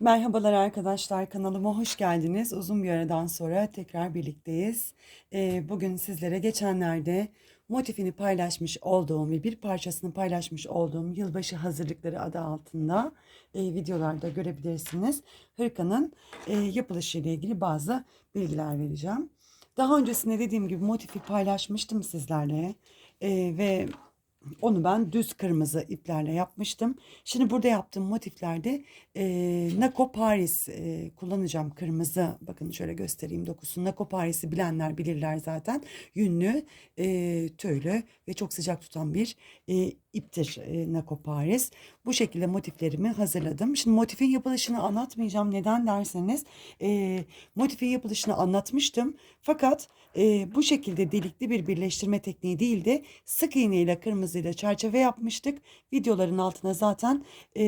Merhabalar arkadaşlar kanalıma hoş geldiniz. Uzun bir aradan sonra tekrar birlikteyiz. Ee, bugün sizlere geçenlerde motifini paylaşmış olduğum ve bir parçasını paylaşmış olduğum yılbaşı hazırlıkları adı altında e, videolarda görebilirsiniz. Hırkanın e, yapılışı ile ilgili bazı bilgiler vereceğim. Daha öncesinde dediğim gibi motifi paylaşmıştım sizlerle E, ve onu ben düz kırmızı iplerle yapmıştım. Şimdi burada yaptığım motiflerde e, Nako Paris e, kullanacağım kırmızı. Bakın şöyle göstereyim dokusu. Nako Paris'i bilenler bilirler zaten. Yünlü, e, tüylü ve çok sıcak tutan bir e, iptir e, Nako Paris. Bu şekilde motiflerimi hazırladım. Şimdi motifin yapılışını anlatmayacağım. Neden derseniz e, motifin yapılışını anlatmıştım. Fakat e, bu şekilde delikli bir birleştirme tekniği değil de sık iğne ile kırmızıyla çerçeve yapmıştık. Videoların altına zaten e,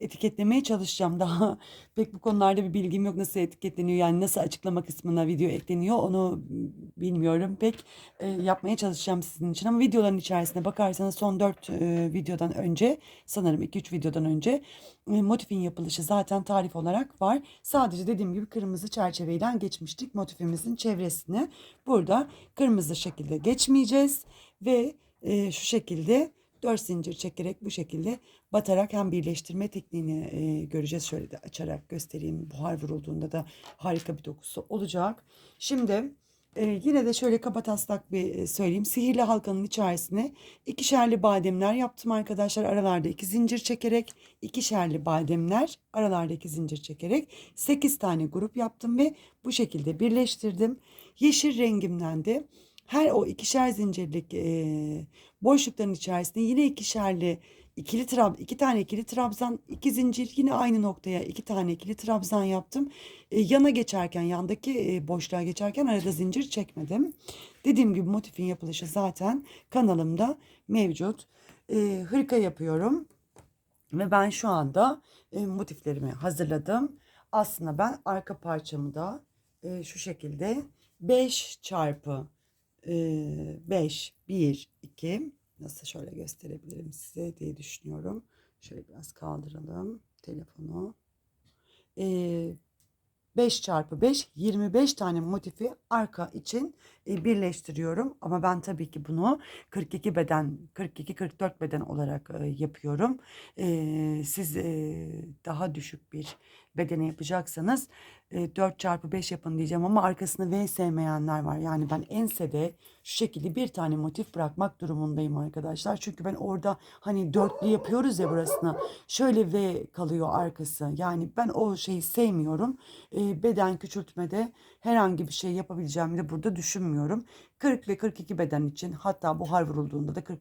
etiketlemeye çalışacağım. Daha pek bu konularda bir bilgim yok nasıl etiketleniyor yani nasıl açıklama kısmına video ekleniyor onu bilmiyorum pek e, yapmaya çalışacağım sizin için ama videoların içerisine bakarsanız son 4 videodan önce sanırım 2-3 videodan önce e, motifin yapılışı zaten tarif olarak var. Sadece dediğim gibi kırmızı çerçeveyle geçmiştik motifimizin çevresini. Burada kırmızı şekilde geçmeyeceğiz ve e, şu şekilde 4 zincir çekerek bu şekilde batarak hem birleştirme tekniğini e, göreceğiz. Şöyle de açarak göstereyim. Buhar vurulduğunda da harika bir dokusu olacak. Şimdi e, yine de şöyle kaba taslak bir e, söyleyeyim. Sihirli halkanın içerisine ikişerli bademler yaptım arkadaşlar. Aralarda iki zincir çekerek ikişerli bademler aralarda iki zincir çekerek 8 tane grup yaptım ve bu şekilde birleştirdim. Yeşil rengimden de her o ikişer zincirlik e, boşlukların içerisinde yine ikişerli ikili trab iki tane ikili trabzan iki zincir yine aynı noktaya iki tane ikili trabzan yaptım. E, yana geçerken yandaki e, boşluğa geçerken arada zincir çekmedim. Dediğim gibi motifin yapılışı zaten kanalımda mevcut. E, hırka yapıyorum ve ben şu anda e, motiflerimi hazırladım. Aslında ben arka parçamı da e, şu şekilde 5 çarpı 5, 1, 2 nasıl şöyle gösterebilirim size diye düşünüyorum. Şöyle biraz kaldıralım telefonu. 5 çarpı 5 25 tane motifi arka için birleştiriyorum. Ama ben tabii ki bunu 42 beden 42-44 beden olarak e, yapıyorum. E, siz daha düşük bir bedene yapacaksanız 4 çarpı 5 yapın diyeceğim ama arkasını V sevmeyenler var. Yani ben ensede şu şekilde bir tane motif bırakmak durumundayım arkadaşlar. Çünkü ben orada hani dörtlü yapıyoruz ya burasını. Şöyle V kalıyor arkası. Yani ben o şeyi sevmiyorum. Beden küçültmede herhangi bir şey yapabileceğimi de burada düşünmüyorum. 40 ve 42 beden için hatta buhar vurulduğunda da 40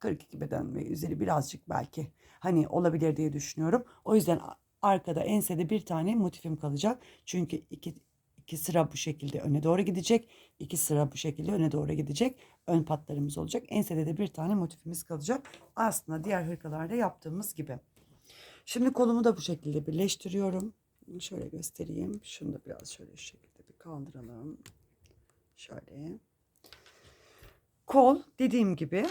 42 beden ve üzeri birazcık belki hani olabilir diye düşünüyorum. O yüzden arkada ensede bir tane motifim kalacak. Çünkü iki, iki sıra bu şekilde öne doğru gidecek. iki sıra bu şekilde öne doğru gidecek. Ön patlarımız olacak. Ensede de bir tane motifimiz kalacak. Aslında diğer hırkalarda yaptığımız gibi. Şimdi kolumu da bu şekilde birleştiriyorum. Şöyle göstereyim. Şunu da biraz şöyle şekilde bir kaldıralım. Şöyle. Kol dediğim gibi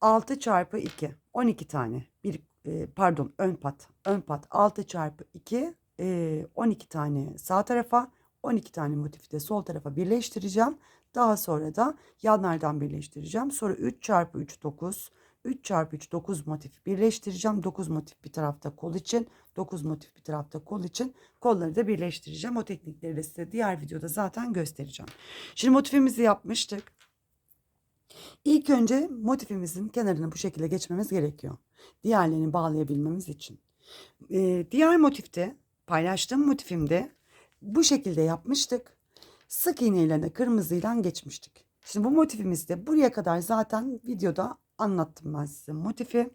6 çarpı 2 12 tane bir e, pardon ön pat ön pat 6 çarpı 2 e, 12 tane sağ tarafa 12 tane motifi de sol tarafa birleştireceğim. Daha sonra da yanlardan birleştireceğim. Sonra 3 çarpı 3 9 3 çarpı 3 9 motif birleştireceğim. 9 motif bir tarafta kol için 9 motif bir tarafta kol için kolları da birleştireceğim. O teknikleri de size diğer videoda zaten göstereceğim. Şimdi motifimizi yapmıştık. İlk önce motifimizin kenarını bu şekilde geçmemiz gerekiyor. Diğerlerini bağlayabilmemiz için. Ee, diğer motifte paylaştığım motifimde bu şekilde yapmıştık. Sık iğneyle de kırmızıyla geçmiştik. Şimdi bu motifimizde buraya kadar zaten videoda anlattım ben size motifi.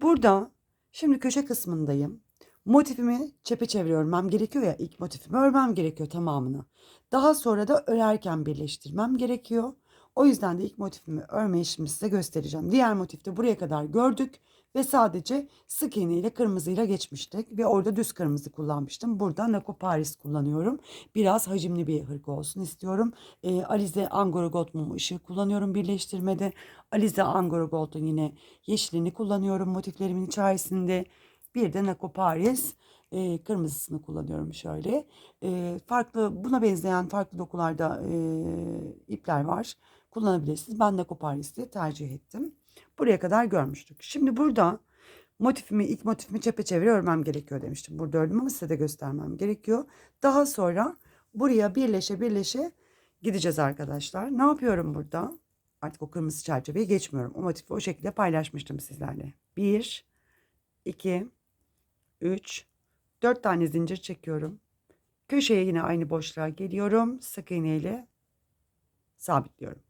Burada şimdi köşe kısmındayım. Motifimi çepe örmem gerekiyor ya ilk motifimi örmem gerekiyor tamamını. Daha sonra da örerken birleştirmem gerekiyor. O yüzden de ilk motifimi örmeyi şimdi size göstereceğim. Diğer motifte buraya kadar gördük ve sadece sık iğne ile kırmızıyla geçmiştik ve orada düz kırmızı kullanmıştım. Burada Nako Paris kullanıyorum. Biraz hacimli bir hırka olsun istiyorum. E, Alize Angora Gold mum ışığı kullanıyorum birleştirmede. Alize Angora Gold'un yine yeşilini kullanıyorum motiflerimin içerisinde. Bir de Nako Paris e, kırmızısını kullanıyorum şöyle. E, farklı buna benzeyen farklı dokularda e, ipler var. Kullanabilirsiniz. Ben de Coparis'i tercih ettim. Buraya kadar görmüştük. Şimdi burada motifimi ilk motifimi çepeçevre örmem gerekiyor demiştim. Burada ördüm ama size de göstermem gerekiyor. Daha sonra buraya birleşe birleşe gideceğiz arkadaşlar. Ne yapıyorum burada? Artık o kırmızı çerçeveye geçmiyorum. O motifi o şekilde paylaşmıştım sizlerle. 1, 2, 3, 4 tane zincir çekiyorum. Köşeye yine aynı boşluğa geliyorum. Sık iğne ile sabitliyorum.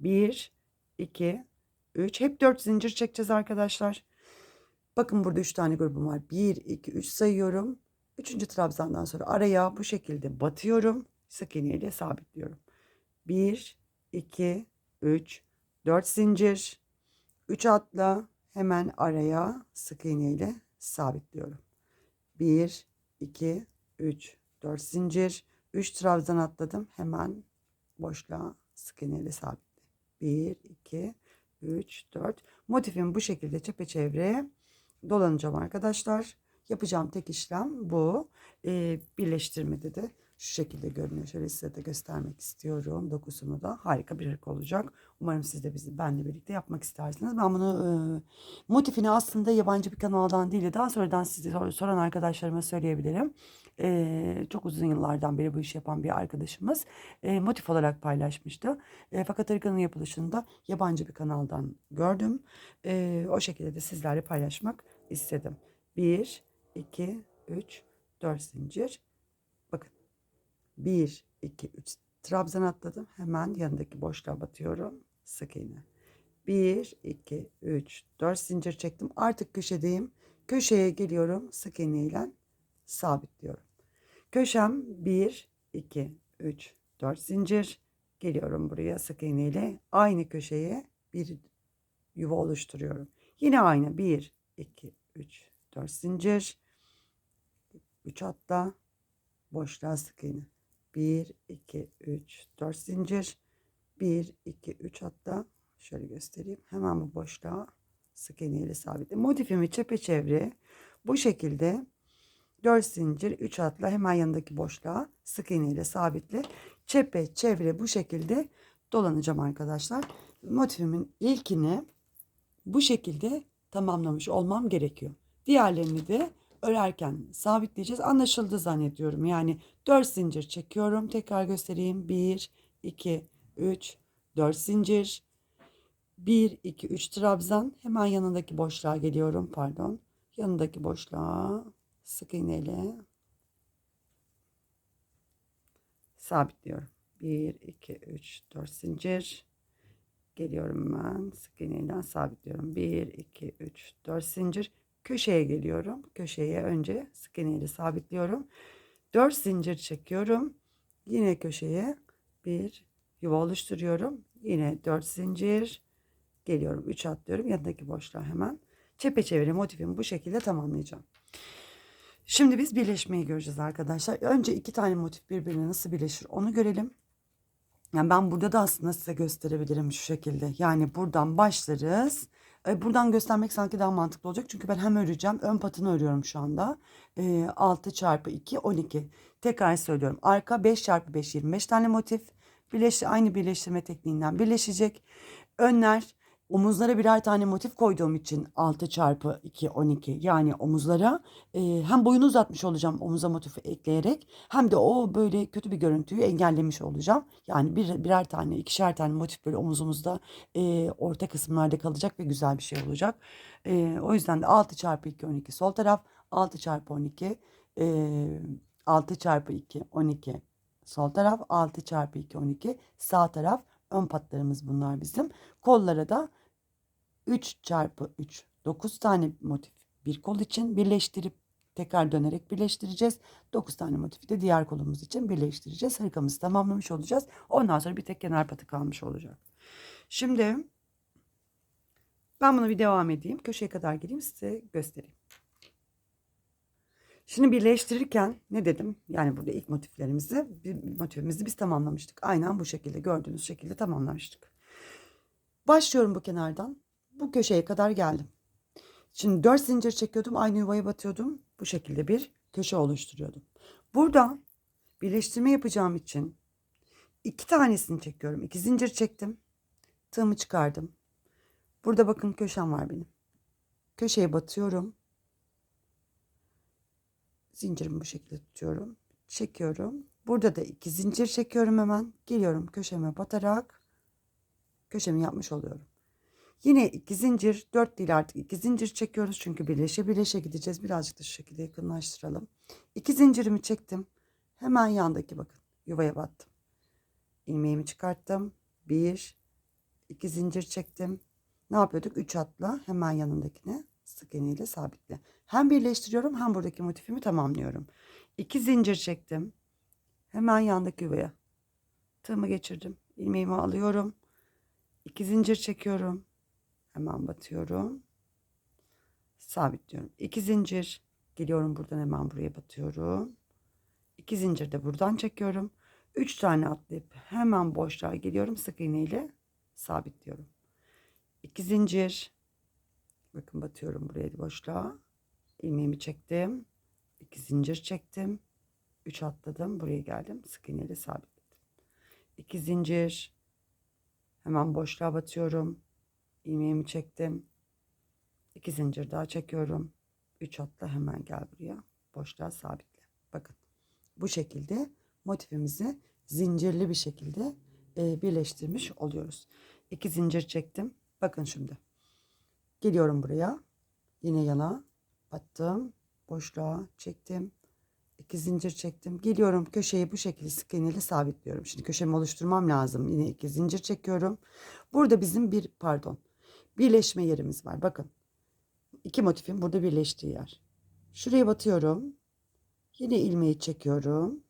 1, 2, 3. Hep 4 zincir çekeceğiz arkadaşlar. Bakın burada 3 tane grubum var. 1, 2, 3 sayıyorum. 3. trabzandan sonra araya bu şekilde batıyorum. Sık iğne ile sabitliyorum. 1, 2, 3, 4 zincir. 3 atla hemen araya sık iğne ile sabitliyorum. 1, 2, 3, 4 zincir. 3 trabzan atladım. Hemen boşluğa sık iğne ile sabitle. 1, 2, 3, 4. Motifimi bu şekilde çepeçevre dolanacağım arkadaşlar. Yapacağım tek işlem bu. Ee, birleştirmede de şu şekilde görünüyor. Şöyle size de göstermek istiyorum. Dokusunu da harika bir hırka olacak. Umarım siz de bizi benle birlikte yapmak istersiniz. Ben bunu e, motifini aslında yabancı bir kanaldan değil de daha sonradan size sor- soran arkadaşlarıma söyleyebilirim. E, çok uzun yıllardan beri bu işi yapan bir arkadaşımız e, motif olarak paylaşmıştı. E, fakat hırkanın yapılışında yabancı bir kanaldan gördüm. E, o şekilde de sizlerle paylaşmak istedim. 1, 2, 3, 4 zincir. Bakın 1, 2, 3 trabzan atladım. Hemen yanındaki boşluğa batıyorum. Sık iğne. 1, 2, 3, 4 zincir çektim. Artık köşedeyim. Köşeye geliyorum. Sık iğne ile sabitliyorum. Köşem 1, 2, 3, 4 zincir. Geliyorum buraya sık iğne ile aynı köşeye bir yuva oluşturuyorum. Yine aynı 1, 2, 3, 4 zincir. 3 atla boşluğa sık iğne. 1, 2, 3, 4 zincir. 1, 2, 3 atla. Şöyle göstereyim. Hemen bu boşluğa sık iğne ile sabitle. Motifimi çepeçevre bu şekilde 4 zincir 3 atla hemen yanındaki boşluğa sık iğne ile sabitle. Çepe çevre bu şekilde dolanacağım arkadaşlar. Motifimin ilkini bu şekilde tamamlamış olmam gerekiyor. Diğerlerini de örerken sabitleyeceğiz. Anlaşıldı zannediyorum. Yani 4 zincir çekiyorum. Tekrar göstereyim. 1, 2, 3, 4 zincir. 1, 2, 3 trabzan. Hemen yanındaki boşluğa geliyorum. Pardon. Yanındaki boşluğa sık iğneyle sabitliyorum. 1, 2, 3, 4 zincir. Geliyorum ben. Sık iğneyle sabitliyorum. 1, 2, 3, 4 zincir. Köşeye geliyorum. Köşeye önce sık iğneyle sabitliyorum. 4 zincir çekiyorum. Yine köşeye bir yuva oluşturuyorum. Yine 4 zincir. Geliyorum 3 atlıyorum. Yanındaki boşluğa hemen çepeçevre motifimi bu şekilde tamamlayacağım. Şimdi biz birleşmeyi göreceğiz arkadaşlar. Önce iki tane motif birbirine nasıl birleşir onu görelim. Yani ben burada da aslında size gösterebilirim şu şekilde. Yani buradan başlarız. E, buradan göstermek sanki daha mantıklı olacak. Çünkü ben hem öreceğim. Ön patını örüyorum şu anda. E, 6 çarpı 2 12. Tekrar söylüyorum. Arka 5 çarpı 5 25 tane motif. Birleş, aynı birleştirme tekniğinden birleşecek. Önler omuzlara birer tane motif koyduğum için 6 çarpı 2 12 yani omuzlara e, hem boyunu uzatmış olacağım omuza motifi ekleyerek hem de o böyle kötü bir görüntüyü engellemiş olacağım. Yani bir, birer tane ikişer tane motif böyle omuzumuzda e, orta kısımlarda kalacak ve güzel bir şey olacak. E, o yüzden de 6 çarpı 2 12 sol taraf 6 çarpı 12 e, 6 çarpı 2 12 sol taraf 6 çarpı 2 12 sağ taraf ön patlarımız bunlar bizim. Kollara da 3 çarpı 3 9 tane motif bir kol için birleştirip tekrar dönerek birleştireceğiz. 9 tane motifi de diğer kolumuz için birleştireceğiz. Hırkamızı tamamlamış olacağız. Ondan sonra bir tek kenar patı kalmış olacak. Şimdi ben bunu bir devam edeyim. Köşeye kadar geleyim size göstereyim. Şimdi birleştirirken ne dedim? Yani burada ilk motiflerimizi, motifimizi biz tamamlamıştık. Aynen bu şekilde gördüğünüz şekilde tamamlamıştık. Başlıyorum bu kenardan. Bu köşeye kadar geldim. Şimdi 4 zincir çekiyordum. Aynı yuvaya batıyordum. Bu şekilde bir köşe oluşturuyordum. Burada birleştirme yapacağım için iki tanesini çekiyorum. İki zincir çektim. Tığımı çıkardım. Burada bakın köşem var benim. Köşeye batıyorum. Zincirimi bu şekilde tutuyorum. Çekiyorum. Burada da iki zincir çekiyorum hemen. Geliyorum köşeme batarak köşemi yapmış oluyorum. Yine iki zincir, dört değil artık iki zincir çekiyoruz çünkü birleşe birleşe gideceğiz. Birazcık da şu şekilde yakınlaştıralım. İki zincirimi çektim. Hemen yandaki bakın yuvaya battım. İlmeğimi çıkarttım. Bir, iki zincir çektim. Ne yapıyorduk? Üç atla hemen yanındakine sık iğne ile sabitle. Hem birleştiriyorum hem buradaki motifimi tamamlıyorum. İki zincir çektim. Hemen yandaki yuvaya. Tığımı geçirdim. İlmeğimi alıyorum. İki zincir çekiyorum. Hemen batıyorum. Sabitliyorum. İki zincir. Geliyorum buradan hemen buraya batıyorum. İki zincir de buradan çekiyorum. Üç tane atlayıp hemen boşluğa geliyorum. Sık iğne ile sabitliyorum. İki zincir. Bakın batıyorum buraya boşluğa. İlmeğimi çektim. İki zincir çektim. Üç atladım. Buraya geldim. Sık iğne ile sabitledim. İki zincir. Hemen boşluğa batıyorum. İlmeğimi çektim. İki zincir daha çekiyorum. Üç atla hemen gel buraya. Boşluğa sabitle. Bakın bu şekilde motifimizi zincirli bir şekilde e, birleştirmiş oluyoruz. İki zincir çektim. Bakın şimdi. Geliyorum buraya. Yine yana battım. Boşluğa çektim. İki zincir çektim. Geliyorum köşeyi bu şekilde sık iğneyle sabitliyorum. Şimdi köşemi oluşturmam lazım. Yine iki zincir çekiyorum. Burada bizim bir pardon birleşme yerimiz var. Bakın iki motifin burada birleştiği yer. Şuraya batıyorum. Yine ilmeği çekiyorum.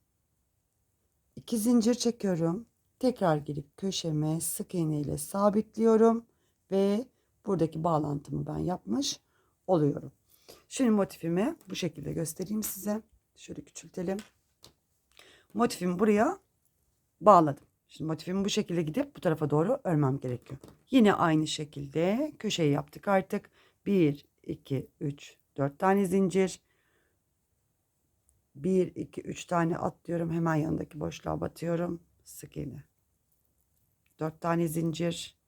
İki zincir çekiyorum. Tekrar gelip köşeme sık iğne ile sabitliyorum ve buradaki bağlantımı ben yapmış oluyorum. Şimdi motifimi bu şekilde göstereyim size. Şöyle küçültelim. Motifimi buraya bağladım. Şimdi motifimi bu şekilde gidip bu tarafa doğru örmem gerekiyor. Yine aynı şekilde köşeyi yaptık artık. 1, 2, 3, 4 tane zincir. 1, 2, 3 tane atlıyorum. Hemen yanındaki boşluğa batıyorum. Sık iğne. 4 tane zincir.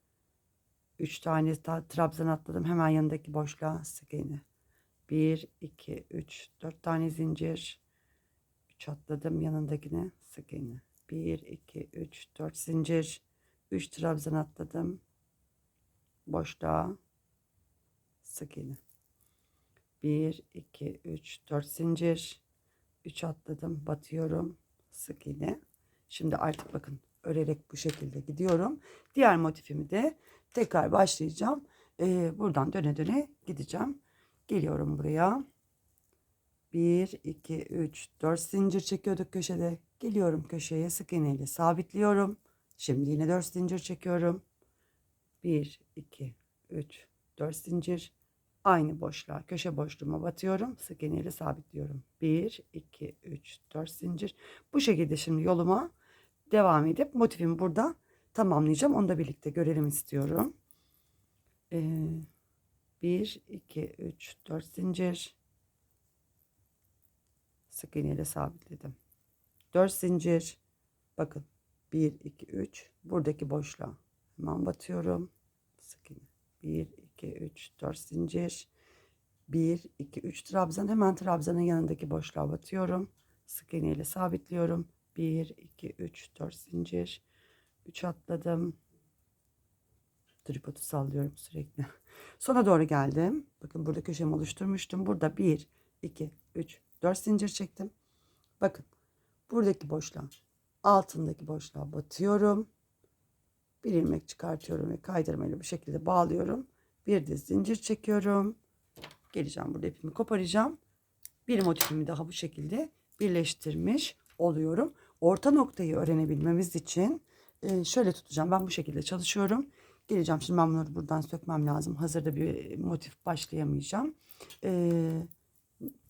3 tane trabzan atladım. Hemen yanındaki boşluğa sık iğne. 1, 2, 3, 4 tane zincir. 3 atladım yanındakine sık iğne. 1, 2, 3, 4 zincir. 3 trabzan atladım. Boşluğa sık iğne. 1, 2, 3, 4 zincir. 3 atladım. Batıyorum. Sık iğne. Şimdi artık bakın örerek bu şekilde gidiyorum. Diğer motifimi de tekrar başlayacağım. Ee, buradan döne döne gideceğim. Geliyorum buraya. 1, 2, 3, 4 zincir çekiyorduk köşede. Geliyorum köşeye sık iğneyle sabitliyorum. Şimdi yine 4 zincir çekiyorum. 1, 2, 3, 4 zincir. Aynı boşluğa köşe boşluğuma batıyorum. Sık iğneyle sabitliyorum. 1, 2, 3, 4 zincir. Bu şekilde şimdi yoluma devam edip motifimi burada tamamlayacağım. Onu da birlikte görelim istiyorum. Ee, 1, 2, 3, 4 zincir. Sık iğneyle sabitledim. 4 zincir. Bakın 1, 2, 3. Buradaki boşluğa hemen batıyorum. Sık iğne. 1, 2, 3, 4 zincir. 1, 2, 3 trabzan. Hemen trabzanın yanındaki boşluğa batıyorum. Sık iğneyle sabitliyorum. 1, 2, 3, 4 zincir. 3 atladım. Tripodu sallıyorum sürekli. Sona doğru geldim. Bakın burada köşemi oluşturmuştum. Burada 1, 2, 3, 4 zincir çektim. Bakın buradaki boşluğa altındaki boşluğa batıyorum. Bir ilmek çıkartıyorum ve kaydırmayla bu şekilde bağlıyorum. Bir de zincir çekiyorum. Geleceğim burada ipimi koparacağım. Bir motifimi daha bu şekilde birleştirmiş oluyorum. Orta noktayı öğrenebilmemiz için e, şöyle tutacağım. Ben bu şekilde çalışıyorum. Geleceğim şimdi ben bunları buradan sökmem lazım. Hazırda bir motif başlayamayacağım. Ee,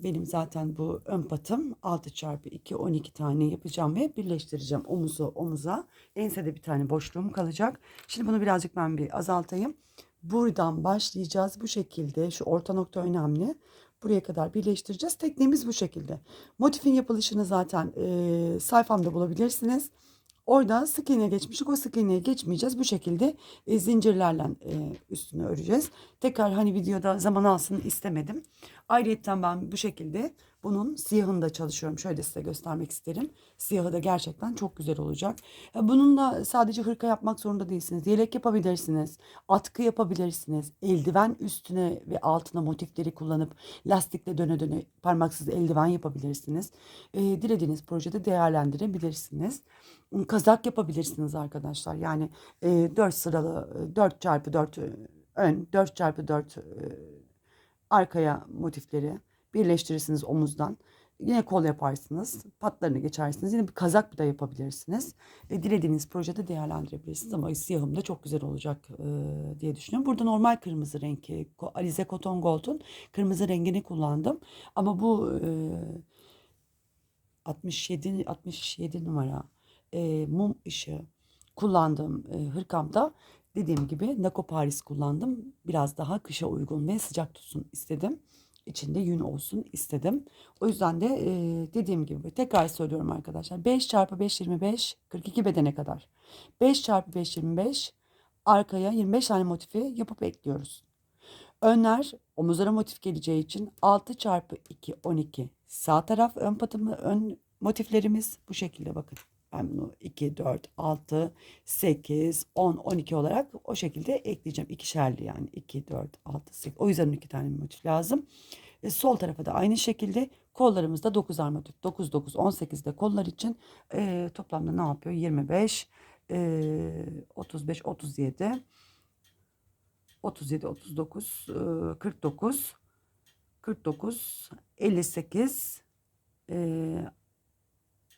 benim zaten bu ön patım 6 çarpı 2 12 tane yapacağım ve birleştireceğim omuzu omuza. Ensede bir tane boşluğum kalacak. Şimdi bunu birazcık ben bir azaltayım. Buradan başlayacağız bu şekilde. Şu orta nokta önemli. buraya kadar birleştireceğiz. Tekniğimiz bu şekilde. Motifin yapılışını zaten e, sayfamda bulabilirsiniz. Orada sık iğne geçmiştik. O sık iğneye geçmeyeceğiz. Bu şekilde e, zincirlerle e, üstünü öreceğiz. Tekrar hani videoda zaman alsın istemedim. Ayrıca ben bu şekilde bunun siyahında çalışıyorum. Şöyle size göstermek isterim. Siyahı da gerçekten çok güzel olacak. Ya Bunun da sadece hırka yapmak zorunda değilsiniz. Yelek yapabilirsiniz. Atkı yapabilirsiniz. Eldiven üstüne ve altına motifleri kullanıp lastikle döne döne parmaksız eldiven yapabilirsiniz. E, dilediğiniz projede değerlendirebilirsiniz. Kazak yapabilirsiniz arkadaşlar. Yani e, 4 sıralı 4 çarpı 4 ön 4 çarpı 4 arkaya motifleri birleştirirsiniz omuzdan. Yine kol yaparsınız. Patlarını geçersiniz. Yine bir kazak da yapabilirsiniz. E, dilediğiniz projede değerlendirebilirsiniz. Ama siyahım da çok güzel olacak e, diye düşünüyorum. Burada normal kırmızı renki. Alize Cotton Gold'un kırmızı rengini kullandım. Ama bu e, 67 67 numara e, mum ışığı kullandığım e, hırkamda dediğim gibi Nako Paris kullandım. Biraz daha kışa uygun ve sıcak tutsun istedim. İçinde yün olsun istedim. O yüzden de e, dediğim gibi tekrar söylüyorum arkadaşlar. 5 çarpı 5 25 42 bedene kadar. 5 çarpı 5 25 arkaya 25 tane motifi yapıp ekliyoruz. Önler omuzlara motif geleceği için 6 çarpı 2 12 sağ taraf ön patımı ön motiflerimiz bu şekilde bakın. Ben bunu 2, 4, 6, 8, 10, 12 olarak o şekilde ekleyeceğim. İkişerli yani 2, 4, 6, 8. O yüzden 12 tane motif lazım. E, sol tarafa da aynı şekilde kollarımızda 9'ar motif. 9, 9, 18'de kollar için e, toplamda ne yapıyor? 25, e, 35, 37, 37, 39, e, 49, 49, 58, e,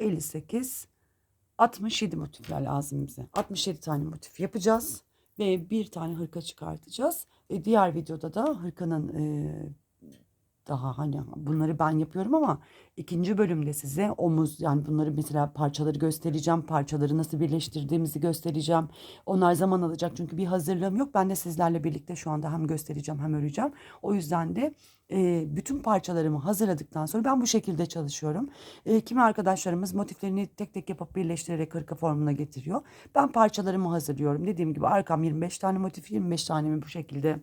58, 67 motifler lazım bize. 67 tane motif yapacağız ve bir tane hırka çıkartacağız. E, diğer videoda da hırkanın e, daha hani bunları ben yapıyorum ama ikinci bölümde size omuz yani bunları mesela parçaları göstereceğim. Parçaları nasıl birleştirdiğimizi göstereceğim. Onlar zaman alacak çünkü bir hazırlığım yok. Ben de sizlerle birlikte şu anda hem göstereceğim hem öreceğim. O yüzden de e, bütün parçalarımı hazırladıktan sonra ben bu şekilde çalışıyorum. E, kimi arkadaşlarımız motiflerini tek tek yapıp birleştirerek hırka formuna getiriyor. Ben parçalarımı hazırlıyorum. Dediğim gibi arkam 25 tane motif 25 tanemi bu şekilde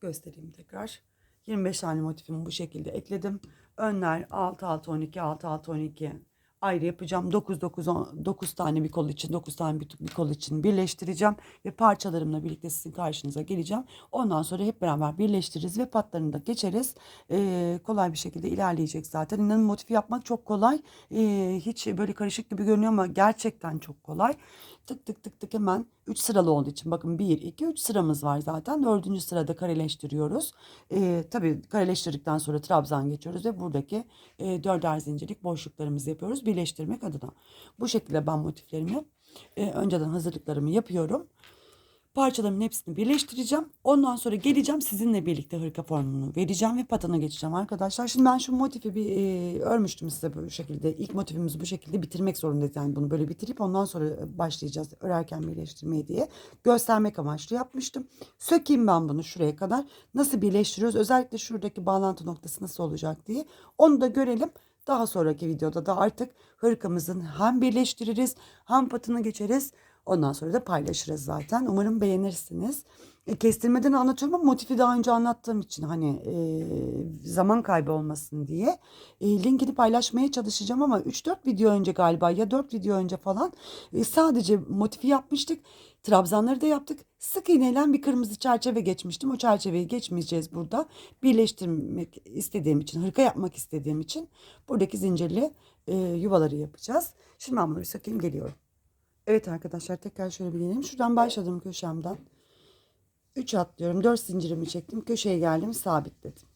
göstereyim tekrar. 25 tane motifimi bu şekilde ekledim. Önler 6 6 12 6 6 12 ayrı yapacağım. 9 9 10, 9 tane bir kol için 9 tane bir, bir kol için birleştireceğim ve parçalarımla birlikte sizin karşınıza geleceğim. Ondan sonra hep beraber birleştiririz ve patlarını da geçeriz. Ee, kolay bir şekilde ilerleyecek zaten. İnanın motifi yapmak çok kolay. Ee, hiç böyle karışık gibi görünüyor ama gerçekten çok kolay. Tık tık tık tık hemen 3 sıralı olduğu için bakın 1 2 3 sıramız var zaten. 4. sırada kareleştiriyoruz. Ee, tabii kareleştirdikten sonra trabzan geçiyoruz ve buradaki e, dörder zincirlik boşluklarımızı yapıyoruz birleştirmek adına. Bu şekilde ben motiflerimi e, önceden hazırlıklarımı yapıyorum. Parçalarımın hepsini birleştireceğim. Ondan sonra geleceğim sizinle birlikte hırka formunu vereceğim ve patana geçeceğim arkadaşlar. Şimdi ben şu motifi bir e, örmüştüm size bu şekilde. İlk motifimizi bu şekilde bitirmek zorundayız. Yani bunu böyle bitirip ondan sonra başlayacağız örerken birleştirmeye diye. Göstermek amaçlı yapmıştım. Sökeyim ben bunu şuraya kadar. Nasıl birleştiriyoruz? Özellikle şuradaki bağlantı noktası nasıl olacak diye. Onu da görelim. Daha sonraki videoda da artık hırkamızın hem birleştiririz hem patını geçeriz. Ondan sonra da paylaşırız zaten. Umarım beğenirsiniz. E, kestirmeden anlatıyorum ama motifi daha önce anlattığım için hani e, zaman kaybı olmasın diye e, linkini paylaşmaya çalışacağım ama 3-4 video önce galiba ya 4 video önce falan e, sadece motifi yapmıştık. Trabzanları da yaptık. Sık iğneyle bir kırmızı çerçeve geçmiştim. O çerçeveyi geçmeyeceğiz burada. Birleştirmek istediğim için, hırka yapmak istediğim için buradaki zincirli e, yuvaları yapacağız. Şimdi ben bunu bir sökeyim geliyorum. Evet arkadaşlar tekrar şöyle bir geleyim. Şuradan başladım köşemden. 3 atlıyorum. 4 zincirimi çektim. Köşeye geldim sabitledim.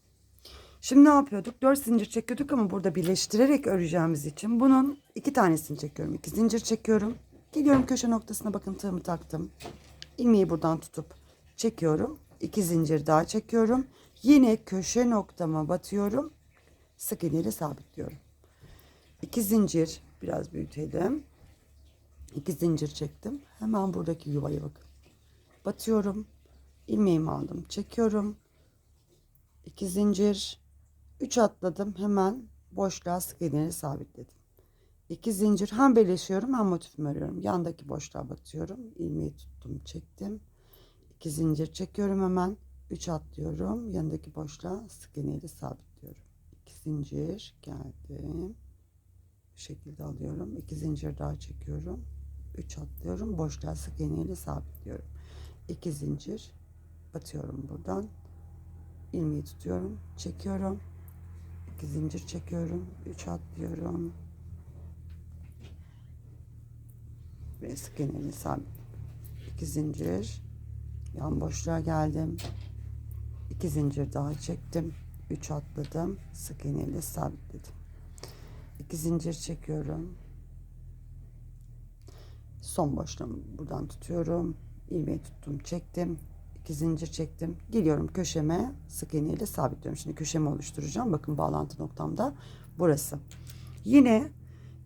Şimdi ne yapıyorduk? 4 zincir çekiyorduk ama burada birleştirerek öreceğimiz için bunun iki tanesini çekiyorum. 2 zincir çekiyorum. Geliyorum köşe noktasına bakın tığımı taktım. İlmeği buradan tutup çekiyorum. 2 zincir daha çekiyorum. Yine köşe noktama batıyorum. Sık iğneyle sabitliyorum. 2 zincir biraz büyütelim. 2 zincir çektim. Hemen buradaki yuvaya bakın. Batıyorum. ilmeğimi aldım. Çekiyorum. 2 zincir. 3 atladım. Hemen boşluğa sık iğneyle sabitledim. 2 zincir. Hem birleşiyorum hem motifimi örüyorum yandaki boşluğa batıyorum. İlmeği tuttum çektim. 2 zincir çekiyorum hemen. 3 atlıyorum. Yanındaki boşluğa sık iğneyle sabitliyorum. 2 zincir. Geldim. Bu şekilde alıyorum. 2 zincir daha çekiyorum 3 atlıyorum. Boşluğa sık iğneyle sabitliyorum. 2 zincir batıyorum buradan. İlmeği tutuyorum çekiyorum. 2 zincir çekiyorum 3 atlıyorum. Ve sık iğneyle sabit. 2 zincir. Yan boşluğa geldim. 2 zincir daha çektim. 3 atladım. Sık iğneyle sabitledim. 2 zincir çekiyorum son boşluğumu buradan tutuyorum. İlmeği tuttum çektim. 2 zincir çektim. Geliyorum köşeme. Sık iğne ile sabitliyorum. Şimdi köşemi oluşturacağım. Bakın bağlantı noktamda burası. Yine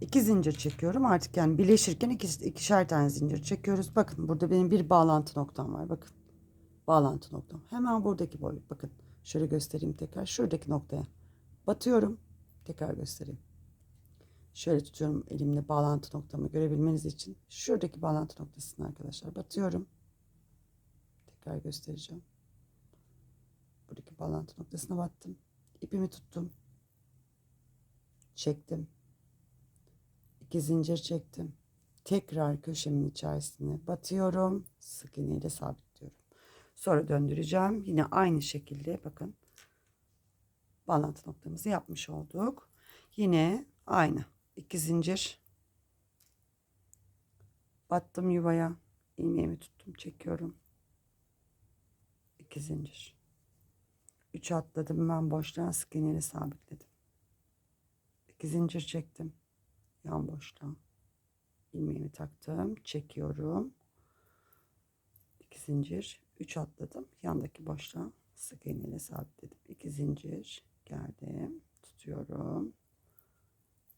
2 zincir çekiyorum. Artık yani birleşirken iki, ikişer tane zincir çekiyoruz. Bakın burada benim bir bağlantı noktam var. Bakın. Bağlantı noktam. Hemen buradaki boy bakın. Şöyle göstereyim tekrar. Şuradaki noktaya batıyorum. Tekrar göstereyim Şöyle tutuyorum elimle bağlantı noktamı görebilmeniz için. Şuradaki bağlantı noktasına arkadaşlar batıyorum. Tekrar göstereceğim. Buradaki bağlantı noktasına battım. İpimi tuttum. Çektim. İki zincir çektim. Tekrar köşemin içerisine batıyorum. Sık iğne ile sabitliyorum. Sonra döndüreceğim. Yine aynı şekilde bakın. Bağlantı noktamızı yapmış olduk. Yine aynı 2 zincir. Battım yuvaya. İlmeğimi tuttum çekiyorum. 2 zincir. 3 atladım ben boşluğa sık iğneyle sabitledim. 2 zincir çektim. Yan boşluğa. İlmeğimi taktım çekiyorum. 2 zincir. 3 atladım yandaki boşluğa sık iğneyle sabitledim. 2 zincir geldim tutuyorum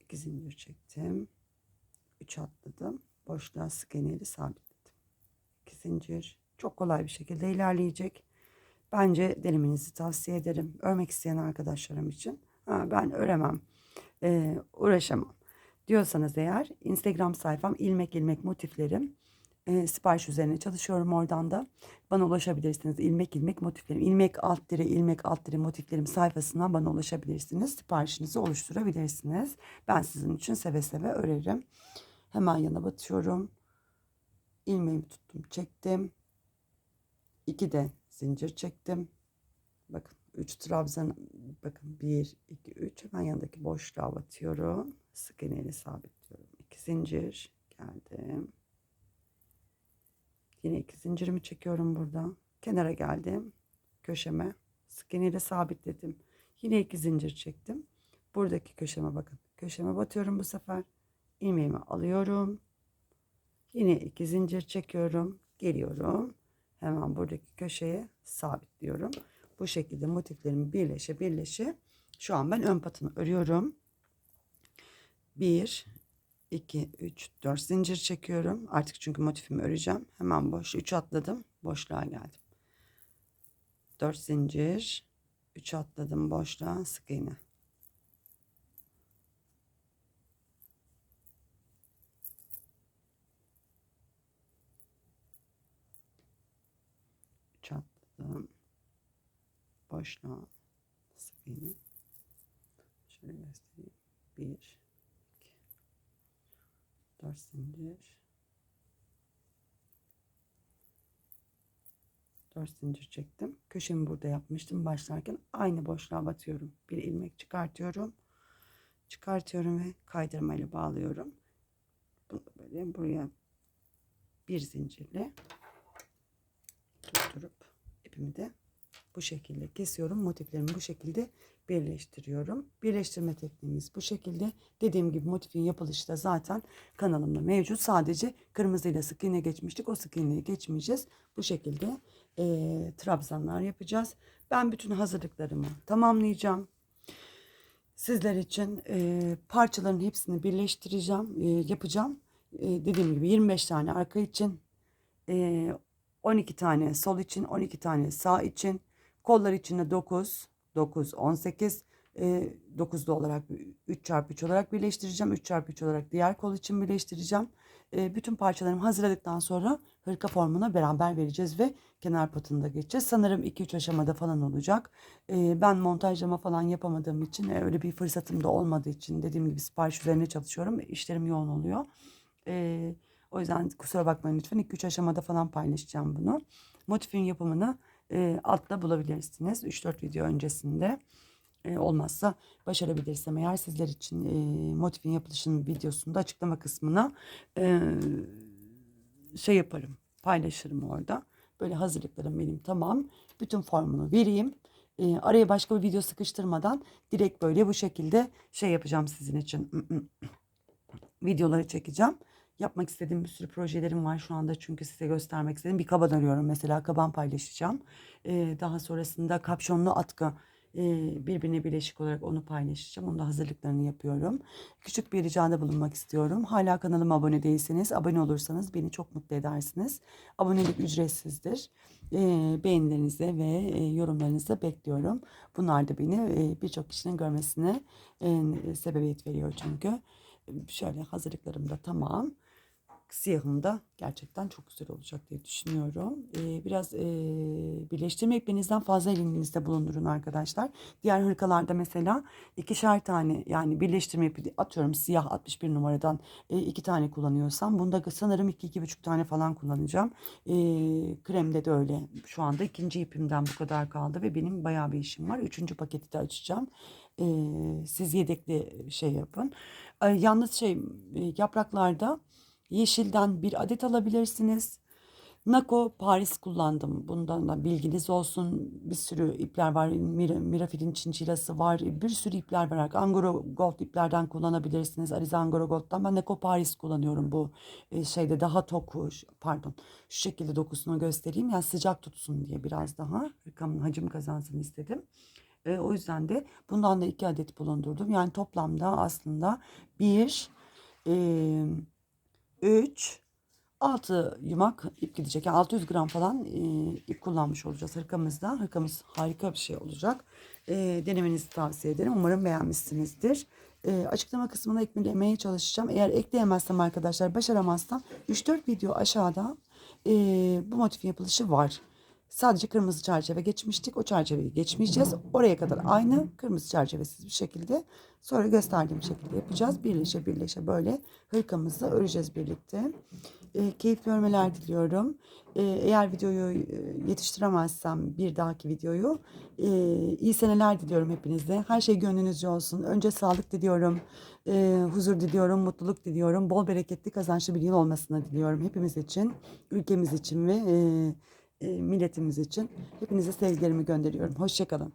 2 zincir çektim. 3 atladım. Boşluğa sık iğneyle sabitledim. 2 zincir. Çok kolay bir şekilde ilerleyecek. Bence denemenizi tavsiye ederim. Örmek isteyen arkadaşlarım için. Ha, ben öremem. Ee, uğraşamam. Diyorsanız eğer instagram sayfam ilmek ilmek motiflerim e, sipariş üzerine çalışıyorum oradan da. Bana ulaşabilirsiniz. İlmek ilmek motiflerim. ilmek alt dire ilmek alt dire motiflerim sayfasından bana ulaşabilirsiniz. Siparişinizi oluşturabilirsiniz. Ben sizin için seve seve örerim. Hemen yana batıyorum. ilmeğimi tuttum çektim. İki de zincir çektim. Bakın 3 trabzan bakın 1 2 3 hemen yanındaki boşluğa batıyorum. Sık iğneyle sabitliyorum. 2 zincir geldim. Yine iki zincirimi çekiyorum burada. Kenara geldim. Köşeme sık iğneyle sabitledim. Yine iki zincir çektim. Buradaki köşeme bakın. Köşeme batıyorum bu sefer. ilmeğimi alıyorum. Yine iki zincir çekiyorum. Geliyorum. Hemen buradaki köşeye sabitliyorum. Bu şekilde motiflerimi birleşe birleşe şu an ben ön patını örüyorum. 1 2, 3, 4 zincir çekiyorum. Artık çünkü motifimi öreceğim. Hemen boş 3 atladım. Boşluğa geldim. 4 zincir. 3 atladım boşluğa sık iğne. Üç atladım. Boşluğa sık iğne. Şöyle göstereyim. Bir, 4 zincir 4 zincir çektim. Köşemi burada yapmıştım başlarken. Aynı boşluğa batıyorum. Bir ilmek çıkartıyorum. Çıkartıyorum ve kaydırma ile bağlıyorum. Bunu böyle buraya bir zincirle tutturup ipimi de bu şekilde kesiyorum. Motiflerimi bu şekilde birleştiriyorum. Birleştirme tekniğimiz bu şekilde. Dediğim gibi motifin yapılışı da zaten kanalımda mevcut. Sadece kırmızıyla sık iğne geçmiştik. O sık iğneyi geçmeyeceğiz. Bu şekilde e, trabzanlar yapacağız. Ben bütün hazırlıklarımı tamamlayacağım. Sizler için e, parçaların hepsini birleştireceğim, e, yapacağım. E, dediğim gibi 25 tane arka için, e, 12 tane sol için, 12 tane sağ için, kollar için de 9, 9, 18. E, 9'lu olarak 3 çarpı 3 olarak birleştireceğim. 3 çarpı 3 olarak diğer kol için birleştireceğim. E, bütün parçalarımı hazırladıktan sonra hırka formuna beraber vereceğiz ve kenar patını da geçeceğiz. Sanırım 2-3 aşamada falan olacak. E, ben montajlama falan yapamadığım için e, öyle bir fırsatım da olmadığı için dediğim gibi sipariş üzerine çalışıyorum. İşlerim yoğun oluyor. E, o yüzden kusura bakmayın lütfen 2-3 aşamada falan paylaşacağım bunu. Motifin yapımını e, altta bulabilirsiniz. 3-4 video öncesinde. E, olmazsa başarabilirsem eğer sizler için e, motifin yapılışının videosunda açıklama kısmına e, şey yaparım paylaşırım orada. Böyle hazırlıklarım benim tamam. Bütün formunu vereyim. E, araya başka bir video sıkıştırmadan direkt böyle bu şekilde şey yapacağım sizin için. Videoları çekeceğim. Yapmak istediğim bir sürü projelerim var şu anda çünkü size göstermek istedim. Bir kaban arıyorum mesela kaban paylaşacağım. E, daha sonrasında kapşonlu atkı e, birbirine birleşik olarak onu paylaşacağım. Onun da hazırlıklarını yapıyorum. Küçük bir ricada bulunmak istiyorum. Hala kanalıma abone değilseniz abone olursanız beni çok mutlu edersiniz. Abonelik ücretsizdir. E, beğenilerinizi ve e, yorumlarınızı bekliyorum. Bunlar da beni e, birçok kişinin görmesine e, sebebiyet veriyor çünkü. Şöyle hazırlıklarım da tamam. Siyahım da gerçekten çok güzel olacak diye düşünüyorum. Ee, biraz e, birleştirme iplerinizden fazla elinizde bulundurun arkadaşlar. Diğer hırkalarda mesela ikişer tane yani birleştirme ipi atıyorum siyah 61 numaradan e, iki tane kullanıyorsam bunda sanırım iki iki buçuk tane falan kullanacağım. E, kremde de öyle. Şu anda ikinci ipimden bu kadar kaldı ve benim bayağı bir işim var. Üçüncü paketi de açacağım. E, siz yedekli şey yapın. E, yalnız şey e, yapraklarda Yeşilden bir adet alabilirsiniz. Nako Paris kullandım. Bundan da bilginiz olsun. Bir sürü ipler var. Mir Mirafil'in çinçilası var. Bir sürü ipler var. Angora Gold iplerden kullanabilirsiniz. Alize Angora Gold'dan. Ben Nako Paris kullanıyorum bu e, şeyde daha tok pardon şu şekilde dokusunu göstereyim. Yani sıcak tutsun diye biraz daha hacim kazansın istedim. E, o yüzden de bundan da iki adet bulundurdum. Yani toplamda aslında bir e, 3 6 yumak ip gidecek. Yani 600 gram falan e, ip kullanmış olacağız hırkamızda. Hırkamız harika bir şey olacak. E, denemenizi tavsiye ederim. Umarım beğenmişsinizdir. E, açıklama kısmına eklemeye çalışacağım. Eğer ekleyemezsem arkadaşlar başaramazsam 3-4 video aşağıda bu motifin yapılışı var. Sadece kırmızı çerçeve geçmiştik. O çerçeveyi geçmeyeceğiz. Oraya kadar aynı kırmızı çerçevesiz bir şekilde sonra gösterdiğim şekilde yapacağız. Birleşe birleşe böyle hırkamızı öreceğiz birlikte. E, keyifli örmeler diliyorum. E, eğer videoyu e, yetiştiremezsem bir dahaki videoyu e, iyi seneler diliyorum hepinize. Her şey gönlünüzce olsun. Önce sağlık diliyorum. E, huzur diliyorum, mutluluk diliyorum. Bol bereketli kazançlı bir yıl olmasını diliyorum hepimiz için, ülkemiz için ve e, milletimiz için. Hepinize sevgilerimi gönderiyorum. Hoşçakalın.